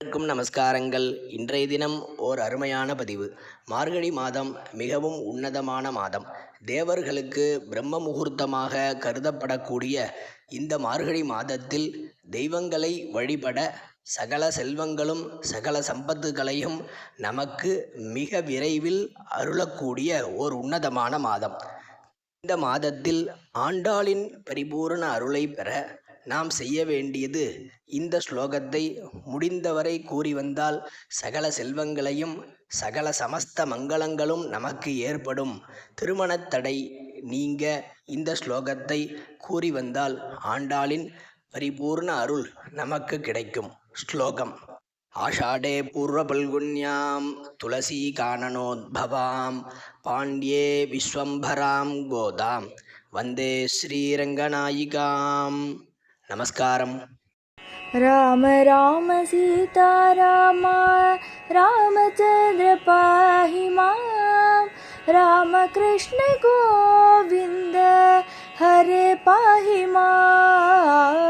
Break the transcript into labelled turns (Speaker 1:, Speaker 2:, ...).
Speaker 1: அனைவருக்கும் நமஸ்காரங்கள். இன்றைய தினம் ஓர் அருமையான பதிவு. மார்கழி மாதம் மிகவும் உன்னதமான மாதம். தேவர்களுக்கு பிரம்ம முகூர்த்தமாக கருதப்படக்கூடிய இந்த மார்கழி மாதத்தில் தெய்வங்களை வழிபட சகல செல்வங்களும் சகல சம்பத்துகளையும் நமக்கு மிக விரைவில் அருளக்கூடிய ஓர் உன்னதமான மாதம். இந்த மாதத்தில் ஆண்டாளின் பரிபூரண அருளை பெற நாம் செய்ய வேண்டியது இந்த ஸ்லோகத்தை முடிந்தவரை கூறி வந்தால் சகல செல்வங்களையும் சகல சமஸ்த மங்களங்களும் நமக்கு ஏற்படும். திருமணத் தடை நீங்க இந்த ஸ்லோகத்தை கூறி வந்தால் ஆண்டாளின் பரிபூர்ண அருள் நமக்கு கிடைக்கும். ஸ்லோகம். ஆஷாடே பூர்வபல்குன்யாம் துளசி காணனோத்பவாம் பாண்டியே விஸ்வம்பராம் கோதாம். வந்தே ஸ்ரீரங்கநாயிகாம்.
Speaker 2: నమస్కారం. రామ రామ సీతారామ రామచంద్ర పాహి రామకృష్ణ గోవింద హరే పాహి మా.